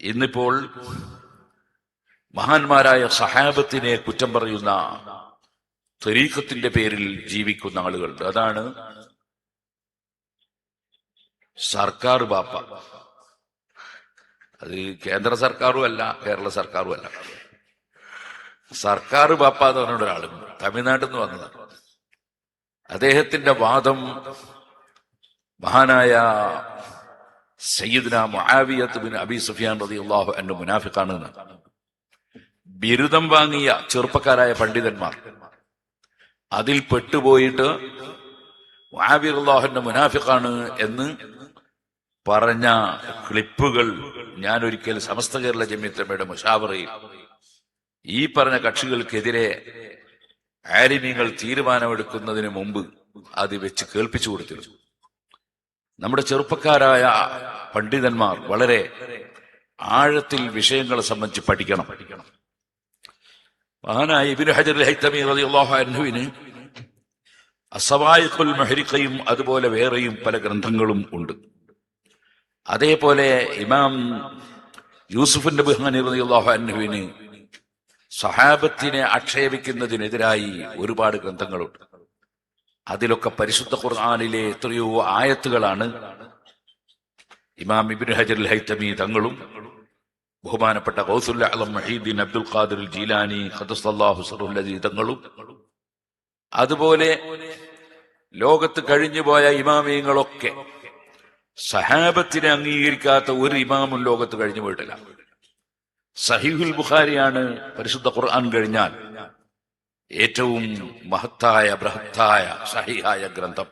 ഇന്നിപ്പോൾ മഹാന്മാരായ സഹാബത്തിനെ കുറ്റം പറയുന്ന തരീഖത്തിന്റെ പേരിൽ ജീവിക്കുന്ന ആളുകളുണ്ട് അതാണ് സർക്കാർ ബാപ്പ. അത് കേന്ദ്ര സർക്കാരും അല്ല കേരള സർക്കാരും അല്ല. സർക്കാർ ബാപ്പ എന്ന് പറഞ്ഞ ഒരാളുണ്ട് തമിഴ്നാട്ടിൽ നിന്ന് വന്നതാണ്. അദ്ദേഹത്തിന്റെ വാദം മഹാനായ സയ്യിദ്ന മുആവിയത്ത് സുഫിയാൻ ബിരുദം വാങ്ങിയ ചെറുപ്പക്കാരായ പണ്ഡിതന്മാർ. അതിൽ പെട്ടുപോയിട്ട് മുആവിറുല്ലാഹുന്റെ മുനാഫിഖാണ് എന്ന് പറഞ്ഞ ക്ലിപ്പുകൾ ഞാൻ ഒരിക്കൽ സമസ്ത കേരള ജമ്യത്തമ്മയുടെ മുഷാവറയിൽ ഈ പറഞ്ഞ കക്ഷികൾക്കെതിരെ ആരിമീങ്ങൾ തീരുമാനമെടുക്കുന്നതിന് മുമ്പ് അത് വെച്ച് കേൾപ്പിച്ചു കൊടുത്തിരുന്നു. നമ്മുടെ ചെറുപ്പക്കാരായ പണ്ഡിതന്മാർ വളരെ ആഴത്തിൽ വിഷയങ്ങളെ സംബന്ധിച്ച് പഠിക്കണം. പഠിക്കണം മഹാനായ ഇബിന് ഹജർ ഹൈത്തമി അസവായിഖുൽ മെഹരിക്കയും അതുപോലെ വേറെയും പല ഗ്രന്ഥങ്ങളും ഉണ്ട്. അതേപോലെ ഇമാം യൂസുഫിന്റെ റളിയല്ലാഹു അൻഹുവിന് സഹാബത്തിനെ ആക്ഷേപിക്കുന്നതിനെതിരായി ഒരുപാട് ഗ്രന്ഥങ്ങളുണ്ട്. അതിലൊക്കെ പരിശുദ്ധ ഖുർആാനിലെ എത്രയോ ആയത്തുകളാണ്. ഇമാം ഇബിൻ ഹജർ ഹൈത്തമി തങ്ങളും ബഹുമാനപ്പെട്ട ഗൗസുൽ അലം മഹീദ്ദീൻ അബ്ദുൽ ഖാദിർ ജീലാനി സറുല്ലദീ തങ്ങളും. അതുപോലെ ലോകത്ത് കഴിഞ്ഞുപോയ ഇമാമിയങ്ങളൊക്കെ സഹാബത്തിനെ അംഗീകരിക്കാത്ത ഒരു ഇമാമും ലോകത്ത് കഴിഞ്ഞു പോയിട്ടില്ല. സഹീഹുൽ ബുഖാരിയാണ് പരിശുദ്ധ ഖുർആൻ കഴിഞ്ഞാൽ ഏറ്റവും മഹത്തായ ബൃഹത്തായ സഹിഹായ ഗ്രന്ഥം.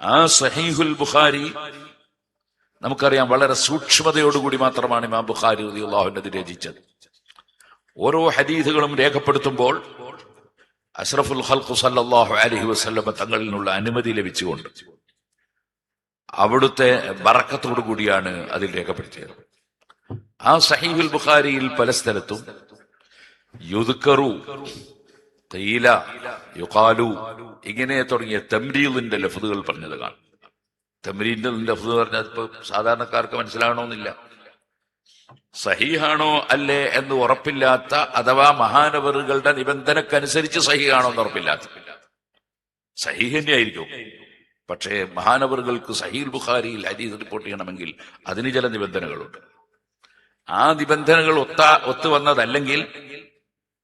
ആ സഹീഹുൽ ബുഖാരി നമുക്കറിയാം വളരെ സൂക്ഷ്മതയോടുകൂടി മാത്രമാണ് ഇമാം ബുഖാരി അള്ളാഹുവിനത് രചിച്ചത്. ഓരോ ഹദീസുകളും രേഖപ്പെടുത്തുമ്പോൾ അഷ്റഫുൽ ഹൽഖു സല്ലാഹു അലഹി വസല്ലമ തങ്ങളിൽ നിന്നുള്ള അനുമതി ലഭിച്ചുകൊണ്ട് അവിടുത്തെ ബറക്കത്തോടു കൂടിയാണ് അതിൽ രേഖപ്പെടുത്തിയത്. ആ സഹീബുൽ ബുഖാരിയിൽ പല സ്ഥലത്തും യുദ്ക്കറു തൈല യുക്കാലു ഇങ്ങനെ തുടങ്ങിയ തമ്രീലിന്റെ ലഫ്തുകൾ പറഞ്ഞത് കാണും. തമ്രീന്റെ ലഫ്ത് പറഞ്ഞാൽ സാധാരണക്കാർക്ക് മനസ്സിലാകണമെന്നില്ല സഹിഹാണോ അല്ലേ എന്ന് ഉറപ്പില്ലാത്ത അഥവാ മഹാനവറുകളുടെ നിബന്ധനക്കനുസരിച്ച് സഹിഹാണോ എന്ന് ഉറപ്പില്ലാത്ത. സഹീഹ് തന്നെയായിരിക്കും പക്ഷേ മഹാനവറുകൾക്ക് സഹീൽ ബുഖാരിയിൽ ഹദീസ് റിപ്പോർട്ട് ചെയ്യണമെങ്കിൽ അതിന് ചില നിബന്ധനകളുണ്ട്. ആ നിബന്ധനകൾ ഒത്ത ഒത്തു വന്നതല്ലെങ്കിൽ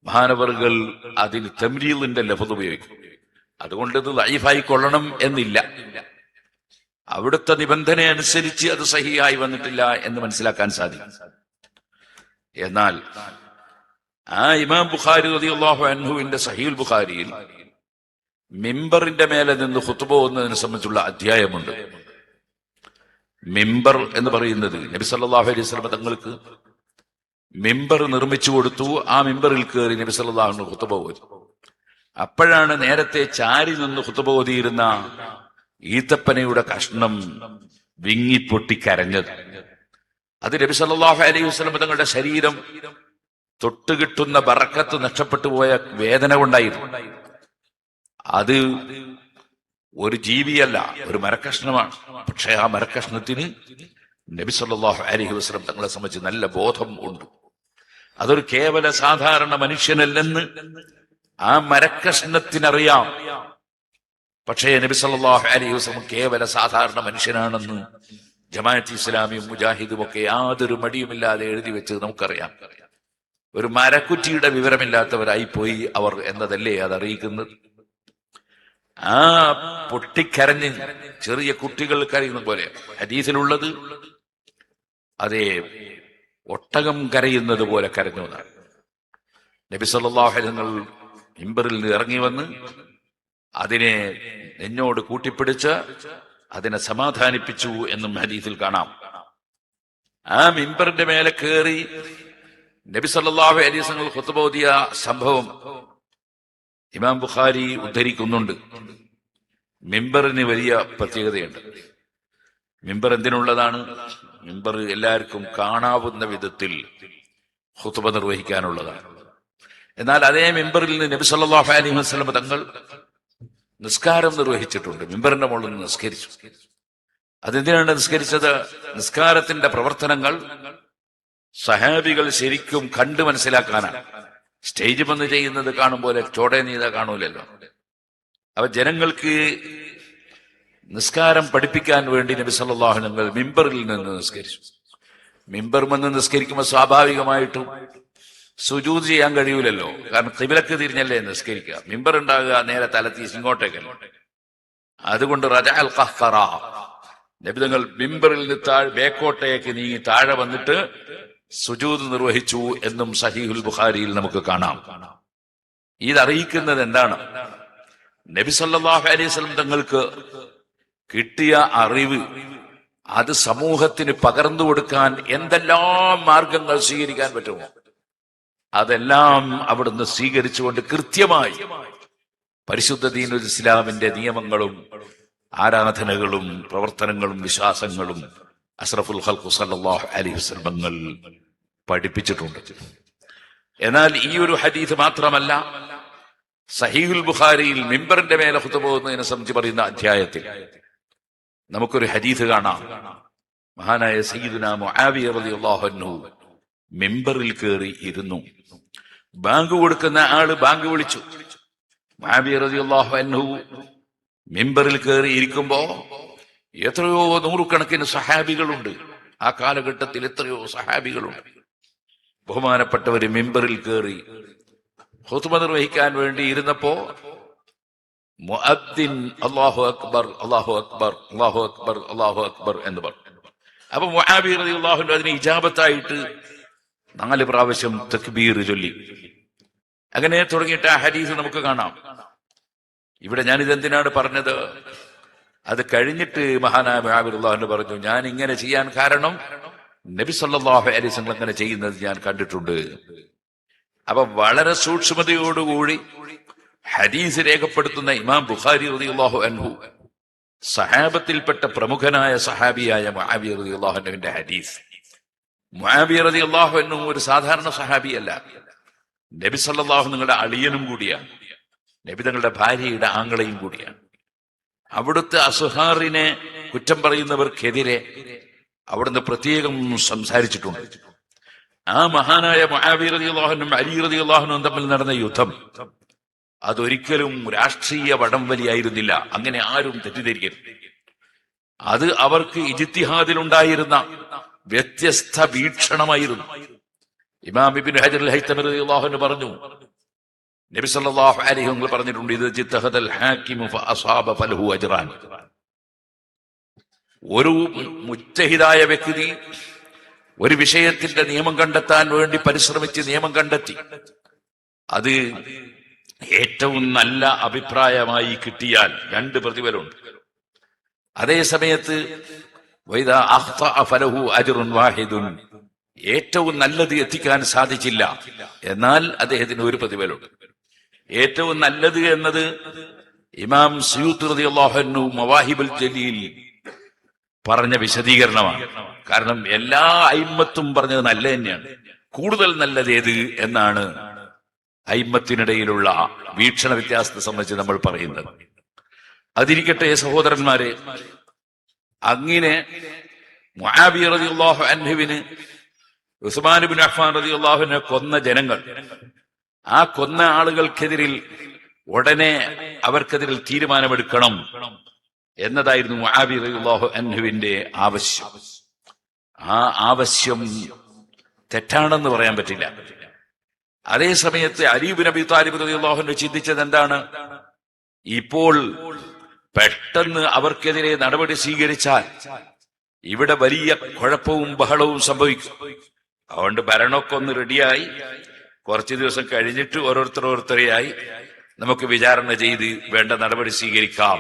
മഹാനവറുകൾ അതിന് തമ്രീലിന്റെ ലഭത ഉപയോഗിക്കും. അതുകൊണ്ട് ഇത് ലൈഫായി കൊള്ളണം എന്നില്ല. അവിടുത്തെ നിബന്ധന അനുസരിച്ച് അത് സഹിയായി വന്നിട്ടില്ല എന്ന് മനസ്സിലാക്കാൻ സാധിക്കും. എന്നാൽ ആ ഇമാം ബുഖാരി റളിയല്ലാഹു അൻഹുവിന്റെ സഹീൽ ബുഖാരിയിൽ മിമ്പറിന്റെ മേലെ നിന്ന് ഖുത്ബ പോകുന്നതിനെ സംബന്ധിച്ചുള്ള അധ്യായമുണ്ട്. മിമ്പർ എന്ന് പറയുന്നത് നബി സല്ലല്ലാഹു അലൈഹി വസല്ലം തങ്ങൾക്ക് മിമ്പർ നിർമ്മിച്ചു കൊടുത്തു. ആ മിമ്പറിൽ കയറി നബി സല്ലല്ലാഹു ഖുത്ബ ഓതി. അപ്പോഴാണ് നേരത്തെ ചാരി നിന്ന് ഹുത്തബ ഓതിയിരുന്ന ഈത്തപ്പനയുടെ കഷ്ണം വിങ്ങിപ്പൊട്ടി കരഞ്ഞത്. അത് നബി സല്ലല്ലാഹു അലൈഹി വസല്ലം തങ്ങളുടെ ശരീരം തൊട്ടുകിട്ടുന്ന ബറക്കത്ത് നഷ്ടപ്പെട്ടു പോയ വേദന കൊണ്ടായിരുന്നു. അത് ഒരു ജീവിയല്ല ഒരു മരക്കഷ്ണമാണ്. പക്ഷേ ആ മരക്കഷ്ണത്തിന് നബി അലൈഹി വസല്ലം തങ്ങളെ സംബന്ധിച്ച് നല്ല ബോധം ഉണ്ട്. അതൊരു കേവല സാധാരണ മനുഷ്യനല്ലെന്ന് ആ മരക്കഷ്ണത്തിനറിയാം. പക്ഷേ നബി സല്ലല്ലാഹു അലൈഹി വസ്ലം കേവല സാധാരണ മനുഷ്യനാണെന്ന് ജമാഅത്ത് ഇസ്ലാമിയും മുജാഹിദും ഒക്കെ യാതൊരു മടിയുമില്ലാതെ എഴുതി വെച്ചത് നമുക്കറിയാം. ഒരു മരക്കുറ്റിയുടെ വിവരമില്ലാത്തവരായി പോയി അവർ എന്നതല്ലേ അത് അറിയിക്കുന്നത് ആ പൊട്ടിക്കരഞ്ഞ് ചെറിയ കുട്ടികൾ കരയുന്ന പോലെ ഹദീസിലുള്ളത്. അതേ ഒട്ടകം കരയുന്നത് പോലെ കരഞ്ഞു എന്നാണ്. നബി സല്ലാഹുലങ്ങൾ ഇമ്പറിൽ നിന്ന് ഇറങ്ങി വന്ന് അതിനെ നിന്നോട് കൂട്ടിപ്പിടിച്ച് അതിനെ സമാധാനിപ്പിച്ചു എന്നും ഹദീസിൽ കാണാം. ആ മിമ്പറിന്റെ മേലെ കയറി നബി സല്ലാഹു അലീസങ്ങൾ ഖുത്തുബോദിയ സംഭവം ഇമാം ബുഖാരി ഉദ്ധരിക്കുന്നുണ്ട്. മിമ്പറിന് വലിയ പ്രത്യേകതയുണ്ട്. മിമ്പർ എന്തിനുള്ളതാണ്? മിമ്പർ എല്ലാവർക്കും കാണാവുന്ന വിധത്തിൽ ഹുത്തുബ നിർവഹിക്കാനുള്ളതാണ്. എന്നാൽ അതേ മിമ്പറിൽ നിന്ന് നബി സല്ലല്ലാഹു അലൈഹി വസല്ലം തങ്ങൾ നിസ്കാരം നിർവഹിച്ചിട്ടുണ്ട്. മിമ്പറിന്റെ മുകളിൽ നിന്ന് നിസ്കരിച്ചു. അതെന്തിനാണ് നിസ്കരിച്ചത്? നിസ്കാരത്തിന്റെ പ്രവർത്തനങ്ങൾ സഹാബികൾ ശരിക്കും കണ്ടു മനസ്സിലാക്കാനാണ്. സ്റ്റേജ് വന്ന് ചെയ്യുന്നത് കാണുമ്പോലെ ചോടേ നീത കാണൂലല്ലോ. അപ്പൊ ജനങ്ങൾക്ക് നിസ്കാരം പഠിപ്പിക്കാൻ വേണ്ടി നബി സല്ലാഹു വസല്ലം മിമ്പറിൽ നിന്ന് നിസ്കരിച്ചു. മിമ്പർ വന്ന് നിസ്കരിക്കുമ്പോൾ സ്വാഭാവികമായിട്ടും സുജൂത് ചെയ്യാൻ കഴിയൂലല്ലോ. കാരണം കിബിലക്ക് തിരിഞ്ഞല്ലേ നിസ്കരിക്കുക. മിമ്പർ ഉണ്ടാകുക നേരെ തലത്തീസ് ഇങ്ങോട്ടേക്ക് അതുകൊണ്ട് റജാൽ ഖഹ്ഖറ നബിതങ്ങൾ മിമ്പറിൽ നിന്ന് താഴെ ബേക്കോട്ടേക്ക് നീങ്ങി താഴെ വന്നിട്ട് സുജൂത് നിർവഹിച്ചു എന്നും സഹീഹുൽ ബുഖാരിയിൽ നമുക്ക് കാണാം. ഇത് അറിയിക്കുന്നത് എന്താണ്? നബി സല്ലല്ലാഹു അലൈഹി സ്വലം തങ്ങൾക്ക് കിട്ടിയ അറിവ് അത് സമൂഹത്തിന് പകർന്നു കൊടുക്കാൻ എന്തെല്ലാം മാർഗങ്ങൾ സ്വീകരിക്കാൻ പറ്റുമോ? അതെല്ലാം അവിടുന്ന് സ്വീകരിച്ചുകൊണ്ട് കൃത്യമായി പരിശുദ്ധ ദീനുൽ ഇസ്ലാമിന്റെ നിയമങ്ങളും ആരാധനകളും പ്രവർത്തനങ്ങളും വിശ്വാസങ്ങളും അഷ്റഫുൽ ഖൽഖു സല്ലല്ലാഹു അലൈഹി വസല്ലമങ്ങൾ പഠിപ്പിച്ചിട്ടുണ്ട്. എന്നാൽ ഈ ഒരു ഹദീസ് മാത്രമല്ല സഹീഹുൽ ബുഖാരിയിൽ മിമ്പറിന്റെ മേലെ ഹുത്തുപോകുന്നതിനെ സംബന്ധിച്ച് പറയുന്ന അധ്യായത്തിൽ നമുക്കൊരു ഹദീസ് കാണാം. മഹാനായ സയ്യിദുന മുആവിയ റളിയല്ലാഹു അൻഹു മിമ്പറിൽ കയറി ഇരുന്നു. ബാങ്ക് കൊടുക്കുന്ന ആൾ ബാങ്ക് വിളിച്ചു. മുആവിയ റളിയല്ലാഹു അൻഹു മിമ്പറിൽ കയറി ഇരിക്കുമ്പോ എത്രയോ നൂറുകണക്കിന് സഹാബികളുണ്ട്. ആ കാലഘട്ടത്തിൽ എത്രയോ സഹാബികളുണ്ട്. ബഹുമാനപ്പെട്ടവര് മെമ്പറിൽ കയറി ഹുത്തുമ നിർവഹിക്കാൻ വേണ്ടി ഇരുന്നപ്പോ മുഅദ്ദിൻ അല്ലാഹു അക്ബർ അല്ലാഹു അക്ബർ അല്ലാഹു അക്ബർ അല്ലാഹു അക്ബർ എന്ന് പറഞ്ഞു. അപ്പൊ റളിയല്ലാഹു അൻഹു അതിന് ഇജാബത്തായിട്ട് നാല് പ്രാവശ്യം തക്ബീർ ചൊല്ലി. അങ്ങനെ തുടങ്ങിയിട്ട് ആ ഹരീസ് നമുക്ക് കാണാം. ഇവിടെ ഞാൻ ഇതെന്തിനാണ് പറഞ്ഞത്? അത് കഴിഞ്ഞിട്ട് മഹാനായ മുആബിറുല്ലാഹു പറഞ്ഞു ഞാൻ ഇങ്ങനെ ചെയ്യാൻ കാരണം നബി സല്ലാഹു വസല്ലം അങ്ങനെ ചെയ്യുന്നത് ഞാൻ കണ്ടിട്ടുണ്ട്. അപ്പൊ വളരെ സൂക്ഷ്മതയോടുകൂടി ഹദീസ് രേഖപ്പെടുത്തുന്ന ഇമാം ബുഖാരി റളിയല്ലാഹു അൻഹു സഹാബത്തിൽപ്പെട്ട പ്രമുഖനായ സഹാബിയായ മുആവിയ റളിയല്ലാഹു അൻഹുവിന്റെ ഹദീസ്. മുആവിയ റളിയല്ലാഹു അൻഹു ഒരു സാധാരണ സഹാബിയല്ല. നബി സല്ലല്ലാഹു നിങ്ങളുടെ അളിയനും കൂടിയാണ്. നബി തങ്ങളുടെ ഭാര്യയുടെ ആങ്ങളയും കൂടിയാണ്. അവിടുത്തെ അസുഹാറിനെ കുറ്റം പറയുന്നവർക്കെതിരെ അവിടുന്ന് പ്രത്യേകം സംസാരിച്ചിട്ടുണ്ട്. ആ മഹാനായ മുആവിയ റളിയല്ലാഹു അൻഹു അലി റളിയല്ലാഹുനും തമ്മിൽ നടന്ന യുദ്ധം അതൊരിക്കലും രാഷ്ട്രീയ വടംവലിയായിരുന്നില്ല. അങ്ങനെ ആരും തെറ്റിദ്ധരിക്കരുത്. അത് അവർക്ക് ഇജിത്തിഹാദിലുണ്ടായിരുന്ന വ്യത്യസ്ത വീക്ഷണമായിരുന്നു. ഇമാം ഇബിൻ ഹജർ ഹൈത്തമി റളിയല്ലാഹു പറഞ്ഞു നബി സല്ലല്ലാഹു അലൈഹി പറഞ്ഞിട്ടുണ്ട് ഇത് ഫഅസാബ അജ്റാൻ. ഒരു മുജ്തഹിദായ വ്യക്തി ഒരു വിഷയത്തിന്റെ നിയമം കണ്ടെത്താൻ വേണ്ടി പരിശ്രമിച്ച് നിയമം കണ്ടെത്തി. അത് ഏറ്റവും നല്ല അഭിപ്രായമായി കിട്ടിയാൽ രണ്ട് പ്രതിഫലമുണ്ട്. അതേ സമയത്ത് ഏറ്റവും നല്ലത് എത്തിക്കാൻ സാധിച്ചില്ല. എന്നാൽ അദ്ദേഹത്തിന് ഒരു പ്രതിഫലമുണ്ട്. ഏറ്റവും നല്ലത് എന്നത് ഇമാം സയൂത്ത് റളിയല്ലാഹു അൻഹു മവാഹിബുൽ ജലീൽ പറഞ്ഞ വിശദീകരണമാണ്. കാരണം എല്ലാ അയിമത്തും പറഞ്ഞത് നല്ല തന്നെയാണ്. കൂടുതൽ ഏത്? എന്നാണ് അയിമത്തിനിടയിലുള്ള വീക്ഷണ വ്യത്യാസത്തെ സംബന്ധിച്ച് നമ്മൾ പറയുന്നത്. അതിരിക്കട്ടെ സഹോദരന്മാരെ അങ്ങനെ റളിയല്ലാഹു അൻഹുവിന് ഉസ്മാൻ ബിൻ അഫ്ഫാൻ അള്ളാഹുവിനെ കൊന്ന ജനങ്ങൾ ആ കൊന്ന ആളുകൾക്കെതിരിൽ ഉടനെ അവർക്കെതിരിൽ തീരുമാനമെടുക്കണം എന്നതായിരുന്നു മുആബി റളിയല്ലാഹു അൻഹുവിന്റെ ആവശ്യം. ആ ആവശ്യം തെറ്റാണെന്ന് പറയാൻ പറ്റില്ല. അതേ സമയത്ത് അലീബ് നബി താലിബ് റളിയല്ലാഹു ചിന്തിച്ചത് എന്താണ്? ഇപ്പോൾ പെട്ടെന്ന് അവർക്കെതിരെ നടപടി സ്വീകരിച്ചാൽ ഇവിടെ വലിയ കുഴപ്പവും ബഹളവും സംഭവിക്കും. അതുകൊണ്ട് ഭരണമൊക്കെ ഒന്ന് റെഡിയായി. കുറച്ച് ദിവസം കഴിഞ്ഞിട്ട് ഓരോരുത്തർ ഓരോരുത്തരെയായി നമുക്ക് വിചാരണ ചെയ്ത് വേണ്ട നടപടി സ്വീകരിക്കാം.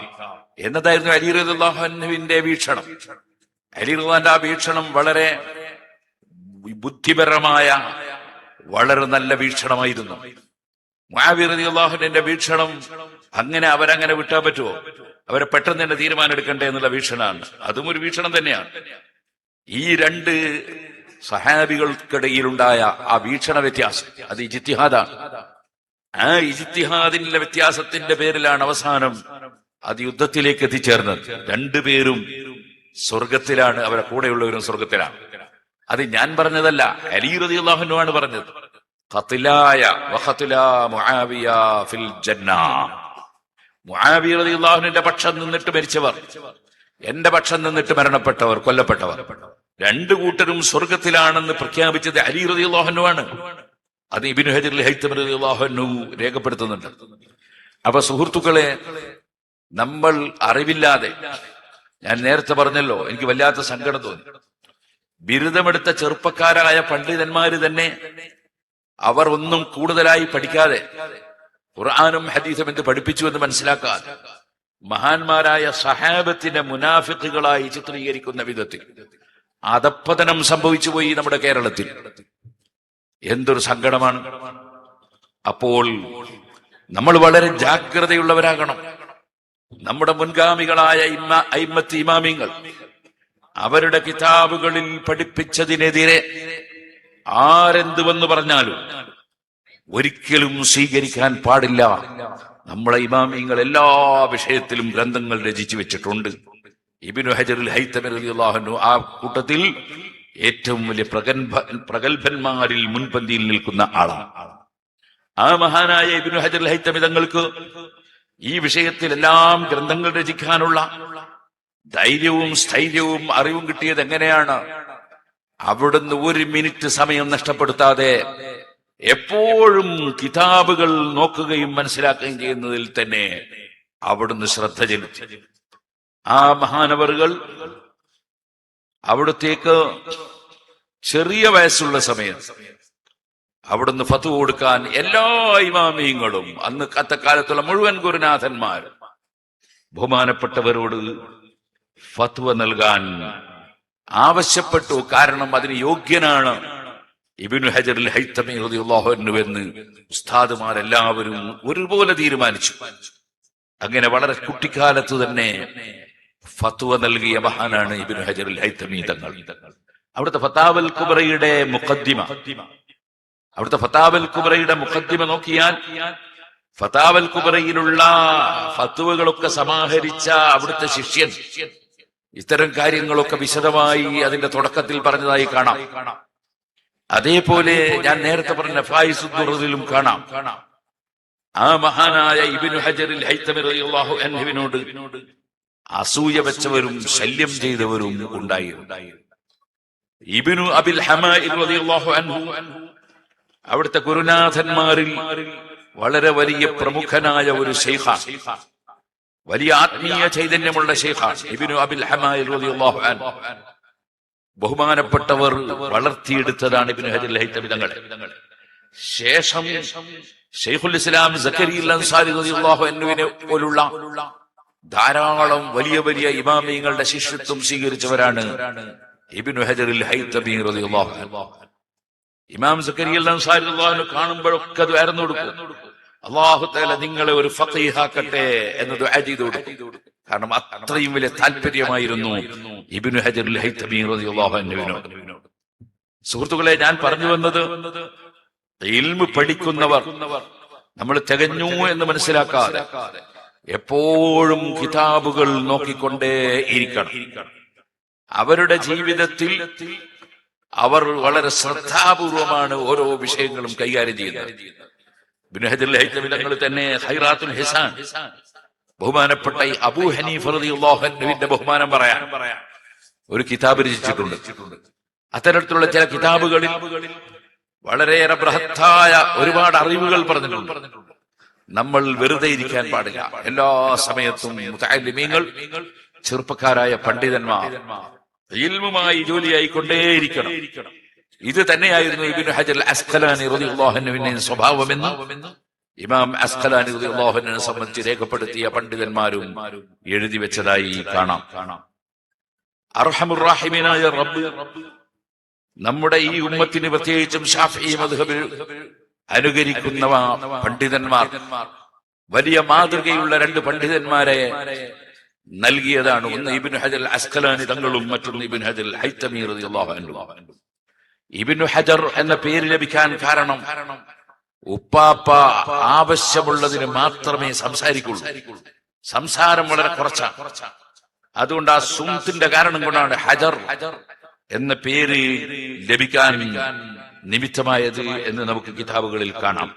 എന്നതായിരുന്നു അലി റഹ്ലാഹുവിന്റെ വീക്ഷണം. അലി റുഹാന്റെ ആ വീക്ഷണം വളരെ ബുദ്ധിപരമായ വളരെ നല്ല വീക്ഷണമായിരുന്നു. മുആവിറതി അള്ളാഹുവിന്റെ വീക്ഷണം അങ്ങനെ അവരങ്ങനെ വിട്ടാൻ പറ്റുമോ? അവരെ പെട്ടെന്ന് തന്നെ തീരുമാനം എടുക്കണ്ടേ എന്നുള്ള വീക്ഷണമാണ്. അതും ഒരു വീക്ഷണം തന്നെയാണ്. ഈ രണ്ട് സഹാബികൾക്കിടയിലുണ്ടായ ആ വീക്ഷണ വ്യത്യാസം അത് ഇജിത്തിഹാദാണ് ആ ഇജിത്തിഹാദിന്റെ വ്യത്യാസത്തിന്റെ പേരിലാണ് അവസാനം അത് യുദ്ധത്തിലേക്ക് എത്തിച്ചേർന്നത്. രണ്ടുപേരും സ്വർഗത്തിലാണ് അവരെ കൂടെയുള്ളവരും സ്വർഗത്തിലാണ്. അത് ഞാൻ പറഞ്ഞതല്ല. അലി റതി അള്ളാഹുനുമാണ് പറഞ്ഞത്. റളിയല്ലാഹുവിന്റെ പക്ഷം നിന്നിട്ട് മരിച്ചവർ എന്റെ പക്ഷം നിന്നിട്ട് മരണപ്പെട്ടവർ കൊല്ലപ്പെട്ടവർ. രണ്ടു കൂട്ടരും സ്വർഗത്തിലാണെന്ന് പ്രഖ്യാപിച്ചത് അലി റതി ആണ്. അത് ഇബിൻ ഹജർ ഹൈത്തം റളിയല്ലാഹു രേഖപ്പെടുത്തുന്നുണ്ട്. അപ്പൊ സുഹൃത്തുക്കളെ നമ്മൾ അറിവില്ലാതെ ഞാൻ നേരത്തെ പറഞ്ഞല്ലോ എനിക്ക് വല്ലാത്ത സങ്കടം തോന്നി. ബിരുദമെടുത്ത ചെറുപ്പക്കാരായ പണ്ഡിതന്മാര് തന്നെ അവർ ഒന്നും കൂടുതലായി പഠിക്കാതെ ഖുർആാനും ഹദീസും എന്ത് പഠിപ്പിച്ചു എന്ന് മനസ്സിലാക്കാതെ മഹാന്മാരായ സഹാബത്തിന്റെ മുനാഫിക്കുകളായി ചിത്രീകരിക്കുന്ന വിധത്തിൽ അധപ്പതനം സംഭവിച്ചു പോയി നമ്മുടെ കേരളത്തിൽ. എന്തൊരു സങ്കടമാണ്. അപ്പോൾ നമ്മൾ വളരെ ജാഗ്രതയുള്ളവരാകണം. നമ്മുടെ മുൻഗാമികളായ ഇമ്മ അയിമത്ത് ഇമാമിങ്ങൾ അവരുടെ കിതാബുകളിൽ പഠിപ്പിച്ചതിനെതിരെ ആരെന്തുവെന്ന് പറഞ്ഞാലും ഒരിക്കലും സ്വീകരിക്കാൻ പാടില്ല. നമ്മളെ ഇമാമിങ്ങൾ എല്ലാ വിഷയത്തിലും ഗ്രന്ഥങ്ങൾ രചിച്ചു വെച്ചിട്ടുണ്ട്. ഇബിനു ഹജറുൽ ഹൈത്തമു ആ കൂട്ടത്തിൽ ഏറ്റവും വലിയ പ്രഗത്ഭ പ്രഗത്ഭന്മാരിൽ മുൻപന്തിയിൽ നിൽക്കുന്ന ആളാണ്. ആ മഹാനായ ഇബിനു ഹജറുൽ ഹൈത്തമിതങ്ങൾക്ക് ഈ വിഷയത്തിലെല്ലാം ഗ്രന്ഥങ്ങൾ രചിക്കാനുള്ള ധൈര്യവും സ്ഥൈര്യവും അറിവും കിട്ടിയത് എങ്ങനെയാണ്? അവിടുന്ന് ഒരു മിനിറ്റ് സമയം നഷ്ടപ്പെടുത്താതെ എപ്പോഴും കിതാബുകൾ നോക്കുകയും മനസ്സിലാക്കുകയും ചെയ്യുന്നതിൽ തന്നെ അവിടുന്ന് ശ്രദ്ധ ചെലുത്തി. ആ മഹാനവറുകൾ അവിടത്തേക്ക് ചെറിയ വയസ്സുള്ള സമയം അവിടുന്ന് ഫത്തു കൊടുക്കാൻ എല്ലാ ഇമാമിയങ്ങളും അന്ന് കത്തക്കാലത്തുള്ള മുഴുവൻ ഗുരുനാഥന്മാരും ബഹുമാനപ്പെട്ടവരോട് ഫത്വ നൽകാൻ ആവശ്യപ്പെട്ടു. കാരണം അതിന് യോഗ്യനാണ് ഇബിനു ഹജറിൽ ഹൈത്തമി എന്ന് ഉസ്താദുമാരെല്ലാവരും ഒരുപോലെ തീരുമാനിച്ചു. അങ്ങനെ വളരെ കുട്ടിക്കാലത്ത് തന്നെ ഫത്വ നൽകിയ മഹാനാണ് ഇബിനു ഹജറിൽ ഹൈത്തമി തങ്ങൾ. അവിടുത്തെ ഫത്താവൽ കുബറയുടെ മുഖദ്ദിമ. അവിടുത്തെ ഫത്താവൽ കുബറയുടെ മുഖദ്ദിമ നോക്കിയാൽ ഫത്താവൽ കുബറയിലുള്ള ഫത്തുവകളൊക്കെ സമാഹരിച്ച അവിടുത്തെ ശിഷ്യൻ ഇത്തരം കാര്യങ്ങളൊക്കെ വിശദമായി അതിന്റെ തുടക്കത്തിൽ പറഞ്ഞതായി കാണാം. അതേപോലെ ഞാൻ നേരത്തെ പറഞ്ഞ ഫായിസുദ്ദുറിലും കാണാം. ആ മഹാനായ ഇബിനു ഹജറിൽ ഹൈത്തമിറിയാഹു അൻഹുവിനോട് അസൂയ വെച്ചവരും ശല്യം ചെയ്തവരും ഉണ്ടായിരുന്നു. അബിൽ അൻഹു അവിടുത്തെ ഗുരുനാഥന്മാരിൽ വളരെ വലിയ പ്രമുഖനായ ഒരു ശൈഖ. വലിയ ആത്മീയ ചൈതന്യമുള്ള ശൈഖ ഇബിനു അബിൽ അൻഹു. ബഹുമാനപ്പെട്ടവർ വളർത്തിയെടുത്തതാണ് ഇബിനു ഹജർ ഹൈത്തമി തങ്ങളെ ശേഷം ഷെയ്ഖുൽ ഇസ്ലാം സക്കരി അൻഹുവിനെ പോലുള്ള ധാരാളം വലിയ വലിയ ഇമാമിയങ്ങളുടെ ശിഷ്യത്വം സ്വീകരിച്ചവരാണ് ഇബിനു ഹജറിൽ റളിയല്ലാഹു ഇമാം അൻഹു കാണുമ്പോഴൊക്കെ അത് ആയിരുന്നു കൊടുക്കും. അള്ളാഹു തആല നിങ്ങളെ ഒരു ഫഖീഹാക്കട്ടെ എന്നത് കൊടുക്കും കാരണം അത്രയും വലിയ താല്പര്യമായിരുന്നു ഇബിനു സുഹൃത്തുക്കളെ ഞാൻ പറഞ്ഞു വന്നത് ഇൽമ് പഠിക്കുന്നവർ നമ്മൾ തികഞ്ഞു എന്ന് മനസ്സിലാക്കാതെ എപ്പോഴും കിതാബുകൾ നോക്കിക്കൊണ്ടേ ഇരിക്കണം. അവരുടെ ജീവിതത്തിൽ അവർ വളരെ ശ്രദ്ധാപൂർവമാണ് ഓരോ വിഷയങ്ങളും കൈകാര്യം ചെയ്യുന്നത്. തന്നെ ഹൈറാത്തുൽ ഹിസാൻ. ബഹുമാനപ്പെട്ട ഈ അബൂ ബഹുമാനം പറയാൻ ഒരു കിതാബ് രചിച്ചിട്ടുണ്ട്. അത്തരത്തിലുള്ള ചില കിതാബുകളിൽ വളരെയേറെ ബൃഹത്തായ ഒരുപാട് അറിവുകൾ പറഞ്ഞിട്ടുണ്ട്. നമ്മൾ വെറുതെ ഇരിക്കാൻ പാടില്ല. എല്ലാ സമയത്തും ചെറുപ്പക്കാരായ പണ്ഡിതന്മാർ ഇൽമുമായി ജോലിയായി കൊണ്ടേയിരിക്കണം ഇത് തന്നെയായിരുന്നു ഇബ്നു ഹജർ അസ്ഖലാനി റളിയല്ലാഹു അൻഹുവിന്റെ സ്വഭാവമെന്ന് ഇമാം അസ്ഖലാനി റളിയല്ലാഹുവിനെ സംബന്ധിച്ച് രേഖപ്പെടുത്തിയ പണ്ഡിതന്മാരും എഴുതി വെച്ചതായി കാണാം. അർഹമുറാഹിമീനായ റബ്ബ് നമ്മുടെ ഈ ഉമ്മത്തിന് പ്രത്യേകിച്ചും ഷാഫി മദ്ഹബിൽ അനുകരിക്കുന്ന പണ്ഡിതന്മാർ വലിയ മാതൃകയുള്ള രണ്ട് പണ്ഡിതന്മാരെ നൽകിയതാണ് ഒന്ന് ഇബിൻ ഹജൽ അസ്ഖലാനി തങ്ങളും മറ്റൊന്ന് ഇബിൻ ഹജൽ ഹൈത്തമീർ അൻഹു ഇബിനു ഹജർ എന്ന പേര് ലഭിക്കാൻ കാരണം ഉപ്പാപ്പ ആവശ്യമുള്ളതിന് മാത്രമേ സംസാരിക്കുള്ളൂ. സംസാരം വളരെ കുറച്ചാണ് അതുകൊണ്ട് ആ സുഹൃത്തിന്റെ കാരണം കൊണ്ടാണ് ഹജർ എന്ന പേര് ലഭിക്കാൻ നിമിത്തമായത് എന്ന് നമുക്ക് കിതാബുകളിൽ കാണാം.